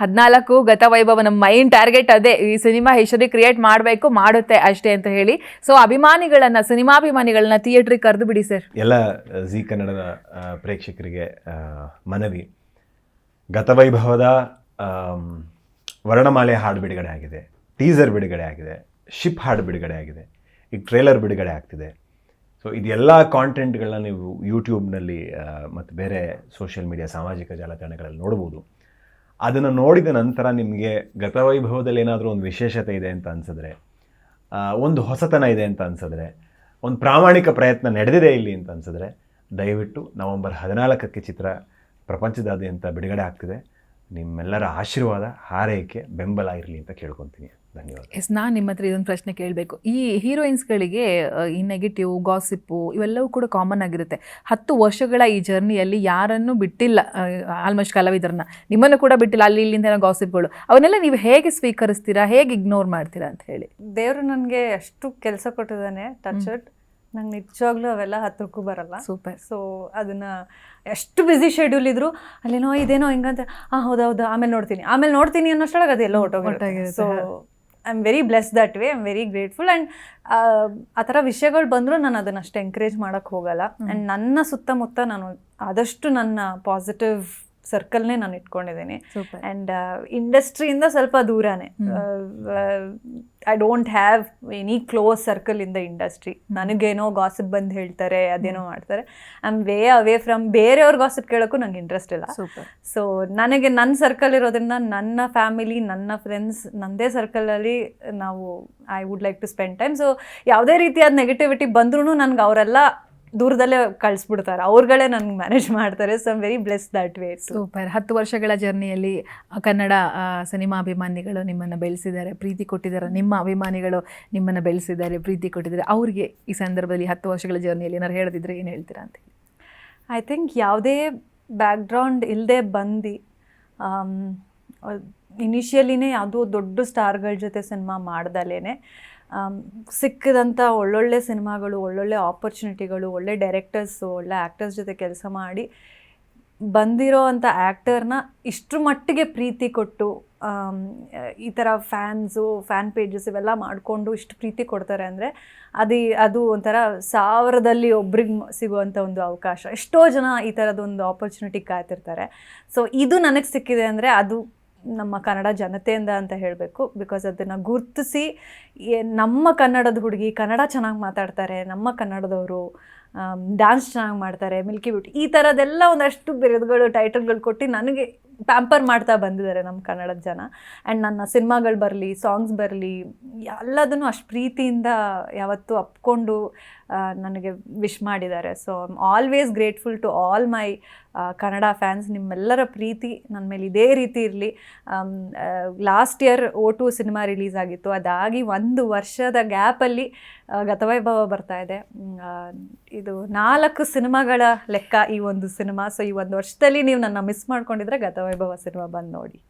ಹದಿನಾಲ್ಕು ಗತವೈಭವ ನಮ್ಮ main target ಅದೇ. ಈ ಸಿನಿಮಾ ಹಿಸ್ಟರಿ ಕ್ರಿಯೇಟ್ ಮಾಡಬೇಕು, ಮಾಡುತ್ತೆ ಅಷ್ಟೇ ಅಂತ ಹೇಳಿ. ಸೊ ಅಭಿಮಾನಿಗಳನ್ನ, ಸಿನಿಮಾಭಿಮಾನಿಗಳನ್ನ ಥಿಯೇಟ್ರಿಗೆ ಕರೆದು ಬಿಡಿ ಸರ್ ಎಲ್ಲ ಜಿ ಕನ್ನಡದ ಪ್ರೇಕ್ಷಕರಿಗೆ ಮನವಿ. ಗತವೈಭವದ ವರ್ಣಮಾಲೆ ಹಾಡು ಬಿಡುಗಡೆ ಆಗಿದೆ. ಟೀಸರ್ ಬಿಡುಗಡೆ ಆಗಿದೆ. ಶಿಪ್ ಹಾಡು ಬಿಡುಗಡೆ ಆಗಿದೆ. ಈಗ ಟ್ರೇಲರ್ ಬಿಡುಗಡೆ ಆಗ್ತಿದೆ. ಸೊ ಇದೆಲ್ಲ ಕಾಂಟೆಂಟ್ಗಳನ್ನ ನೀವು ಯೂಟ್ಯೂಬ್ನಲ್ಲಿ ಮತ್ತು ಬೇರೆ ಸೋಷಿಯಲ್ ಮೀಡಿಯಾ ಸಾಮಾಜಿಕ ಜಾಲತಾಣಗಳಲ್ಲಿ ನೋಡ್ಬೋದು. ಅದನ್ನು ನೋಡಿದ ನಂತರ ನಿಮಗೆ ಗತವೈಭವದಲ್ಲಿ ಏನಾದರೂ ಒಂದು ವಿಶೇಷತೆ ಇದೆ ಅಂತ ಅನ್ಸಿದ್ರೆ ಒಂದು ಹೊಸತನ ಇದೆ ಅಂತ ಅನ್ಸಿದ್ರೆ, ಒಂದು ಪ್ರಾಮಾಣಿಕ ಪ್ರಯತ್ನ ನಡೆದಿದೆ ಇಲ್ಲಿ ಅಂತ ಅನ್ಸಿದ್ರೆ, ದಯವಿಟ್ಟು ನವೆಂಬರ್ ಹದಿನಾಲ್ಕಕ್ಕೆ ಚಿತ್ರ ಪ್ರಪಂಚದಾದ್ಯಂತ ಬಿಡುಗಡೆ ಆಗ್ತಿದೆ. ನಿಮ್ಮೆಲ್ಲರ ಆಶೀರ್ವಾದ, ಹಾರೈಕೆ, ಬೆಂಬಲ ಇರಲಿ ಅಂತ ಕೇಳ್ಕೊತೀನಿ. ಧನ್ಯವಾದ. ಎಸ್ ನಾನು ನಿಮ್ಮ ಹತ್ರ ಇದೊಂದು ಪ್ರಶ್ನೆ ಕೇಳಬೇಕು. ಈ ಹೀರೋಯಿನ್ಸ್ಗಳಿಗೆ ಈ ನೆಗೆಟಿವ್ ಗಾಸಿಪ್ಪು ಇವೆಲ್ಲವೂ ಕೂಡ ಕಾಮನ್ ಆಗಿರುತ್ತೆ. ಹತ್ತು ವರ್ಷಗಳ ಈ ಜರ್ನಿಯಲ್ಲಿ ಯಾರನ್ನೂ ಬಿಟ್ಟಿಲ್ಲ ಆಲ್ಮೋಸ್ಟ್ ಕಲಾವಿದರನ್ನ. ನಿಮ್ಮನ್ನು ಕೂಡ ಬಿಟ್ಟಿಲ್ಲ ಅಲ್ಲಿ ಇಲ್ಲಿಂದ ಗಾಸಿಪ್ಗಳು ಅವನ್ನೆಲ್ಲ ನೀವು ಹೇಗೆ ಸ್ವೀಕರಿಸ್ತೀರಾ ಹೇಗೆ ಇಗ್ನೋರ್ ಮಾಡ್ತೀರಾ ಅಂತ ಹೇಳಿ. ದೇವರು ನನಗೆ ಅಷ್ಟು ಕೆಲಸ ಕೊಟ್ಟಿದ್ದಾನೆ ಟಚ್ಡ್ ನಂಗೆ ನಿಜವಾಗ್ಲೂ ಅವೆಲ್ಲ ಹತ್ರಕ್ಕೂ ಬರಲ್ಲ. ಸೂಪರ್. ಸೊ ಅದನ್ನ ಎಷ್ಟು ಬ್ಯುಸಿ ಶೆಡ್ಯೂಲ್ ಇದ್ರು ಅಲ್ಲೇನೋ ಇದೇನೋ ಹಿಂಗಂತ ಹಾಂ ಹೌದಾ ಹೌದಾ ಆಮೇಲೆ ನೋಡ್ತೀನಿ ಆಮೇಲೆ ನೋಡ್ತೀನಿ ಅನ್ನೋಷ್ಟೊಳಗೆ ಅದೆಲ್ಲ ಹೊಟ್ಟೋಗಿ so I am very bless that way I am very grateful and ಆ ಥರ ವಿಷಯಗಳು ಬಂದರೂ ನಾನು ಅದನ್ನು ಅಷ್ಟು ಎಂಕರೇಜ್ ಮಾಡೋಕ್ಕೆ ಹೋಗಲ್ಲ. ಆ್ಯಂಡ್ ನನ್ನ ಸುತ್ತಮುತ್ತ ನಾನು ಆದಷ್ಟು ನನ್ನ ಪಾಸಿಟಿವ್ ಸರ್ಕಲ್ನೇ ನಾನು ಇಟ್ಕೊಂಡಿದ್ದೀನಿ. ಆ್ಯಂಡ್ ಇಂಡಸ್ಟ್ರಿಯಿಂದ ಸ್ವಲ್ಪ ದೂರನೇ. I don't have any close circle in the industry ನನಗೇನೋ ಗಾಸಿಪ್ ಬಂದು ಹೇಳ್ತಾರೆ ಅದೇನೋ ಮಾಡ್ತಾರೆ. I am way away from ಬೇರೆಯವ್ರ ಗಾಸಿಪ್ ಕೇಳೋಕ್ಕೂ ನಂಗೆ ಇಂಟ್ರೆಸ್ಟ್ ಇಲ್ಲ. ಸೊ ನನಗೆ ನನ್ನ ಸರ್ಕಲ್ ಇರೋದ್ರಿಂದ ನನ್ನ ಫ್ಯಾಮಿಲಿ ನನ್ನ ಫ್ರೆಂಡ್ಸ್ ನನ್ನದೇ ಸರ್ಕಲಲ್ಲಿ ನಾವು I would like to spend time so ಯಾವುದೇ ರೀತಿಯಾದ ನೆಗೆಟಿವಿಟಿ ಬಂದ್ರೂ ನನಗೆ ಅವರೆಲ್ಲ ದೂರದಲ್ಲೇ ಕಳಿಸ್ಬಿಡ್ತಾರೆ. ಅವ್ರುಗಳೇ ನನಗೆ ಮ್ಯಾನೇಜ್ ಮಾಡ್ತಾರೆ. So very bless that way super ಹತ್ತು ವರ್ಷಗಳ ಜರ್ನಿಯಲ್ಲಿ ಕನ್ನಡ ಸಿನಿಮಾ ಅಭಿಮಾನಿಗಳು ನಿಮ್ಮನ್ನು ಬೆಳೆಸಿದ್ದಾರೆ. ಪ್ರೀತಿ ಕೊಟ್ಟಿದ್ದಾರೆ. ನಿಮ್ಮ ಅಭಿಮಾನಿಗಳು ನಿಮ್ಮನ್ನು ಬೆಳೆಸಿದ್ದಾರೆ. ಪ್ರೀತಿ ಕೊಟ್ಟಿದ್ದಾರೆ. ಅವ್ರಿಗೆ ಈ ಸಂದರ್ಭದಲ್ಲಿ ಹತ್ತು ವರ್ಷಗಳ ಜರ್ನಿಯಲ್ಲಿ ಏನಾರು ಹೇಳದಿದ್ರೆ ಏನು ಹೇಳ್ತೀರಾ ಅಂತ ಐ ಥಿಂಕ್ ಯಾವುದೇ ಬ್ಯಾಕ್ಗ್ರೌಂಡ್ ಇಲ್ಲದೆ ಬಂದು ಇನಿಷಿಯಲಿನೇ ಯಾವುದೋ ದೊಡ್ಡ ಸ್ಟಾರ್ಗಳ ಜೊತೆ ಸಿನಿಮಾ ಮಾಡ್ದಲೇ ಸಿಕ್ಕಿದಂಥ ಒಳ್ಳೊಳ್ಳೆ ಸಿನಿಮಾಗಳು, ಒಳ್ಳೊಳ್ಳೆ ಆಪರ್ಚುನಿಟಿಗಳು ಒಳ್ಳೆ ಡೈರೆಕ್ಟರ್ಸು ಒಳ್ಳೆ ಆ್ಯಕ್ಟರ್ಸ್ ಜೊತೆ ಕೆಲಸ ಮಾಡಿ ಬಂದಿರೋ ಅಂಥ ಆ್ಯಕ್ಟರ್ನ ಇಷ್ಟ್ರ ಮಟ್ಟಿಗೆ ಪ್ರೀತಿ ಕೊಟ್ಟು ಈ ಥರ ಫ್ಯಾನ್ಸು ಫ್ಯಾನ್ ಪೇಜಸ್ ಇವೆಲ್ಲ ಮಾಡಿಕೊಂಡು ಇಷ್ಟು ಪ್ರೀತಿ ಕೊಡ್ತಾರೆ ಅಂದರೆ ಅದು ಅದು ಒಂಥರ ಸಾವಿರದಲ್ಲಿ ಒಬ್ರಿಗೆ ಸಿಗುವಂಥ ಒಂದು ಅವಕಾಶ. ಎಷ್ಟೋ ಜನ ಈ ಥರದೊಂದು ಆಪರ್ಚುನಿಟಿ ಕಾಯ್ತಿರ್ತಾರೆ. ಸೊ ಇದು ನನಗೆ ಸಿಕ್ಕಿದೆ ಅಂದರೆ ಅದು ನಮ್ಮ ಕನ್ನಡ ಜನತೆಯಿಂದ ಅಂತ ಹೇಳಬೇಕು. ಬಿಕಾಸ್ ಅದನ್ನು ಗುರುತಿಸಿ ನಮ್ಮ ಕನ್ನಡದ ಹುಡುಗಿ ಕನ್ನಡ ಚೆನ್ನಾಗಿ ಮಾತಾಡ್ತಾರೆ, ನಮ್ಮ ಕನ್ನಡದವರು ಡ್ಯಾನ್ಸ್ ಚೆನ್ನಾಗಿ ಮಾಡ್ತಾರೆ ಮಿಲ್ಕಿ ಬ್ಯೂಟಿ ಈ ಥರದ್ದೆಲ್ಲ ಒಂದಷ್ಟು ಬಿರುದುಗಳು ಟೈಟಲ್ಗಳು ಕೊಟ್ಟು ನನಗೆ ಪ್ಯಾಂಪರ್ ಮಾಡ್ತಾ ಬಂದಿದ್ದಾರೆ ನಮ್ಮ ಕನ್ನಡದ ಜನ. ಆ್ಯಂಡ್ ನನ್ನ ಸಿನಿಮಾಗಳು ಬರಲಿ ಸಾಂಗ್ಸ್ ಬರಲಿ, ಎಲ್ಲದನ್ನು ಅಷ್ಟು ಪ್ರೀತಿಯಿಂದ ಯಾವತ್ತೂ ಅಪ್ಕೊಂಡು ನನಗೆ ವಿಶ್ ಮಾಡಿದ್ದಾರೆ. So always grateful to all my Kannada fans ನಿಮ್ಮೆಲ್ಲರ ಪ್ರೀತಿ ನನ್ನ ಮೇಲೆ ಇದೇ ರೀತಿ ಇರಲಿ. ಲಾಸ್ಟ್ ಇಯರ್ ಓ ಟು ಸಿನಿಮಾ ರಿಲೀಸ್ ಆಗಿತ್ತು. ಅದಾಗಿ ಒಂದು ವರ್ಷದ ಗ್ಯಾಪಲ್ಲಿ ಗತವೈಭವ ಬರ್ತಾ ಇದೆ. ಇದು ನಾಲ್ಕು ಸಿನಿಮಾಗಳ ಲೆಕ್ಕ ಈ ಒಂದು ಸಿನಿಮಾ. ಸೊ ಈ ಒಂದು ವರ್ಷದಲ್ಲಿ ನೀವು ನನ್ನ ಮಿಸ್ ಮಾಡ್ಕೊಂಡಿದ್ರೆ ಗತವೈಭವ ಸಿನಿಮಾ ಬಂದು ನೋಡಿ.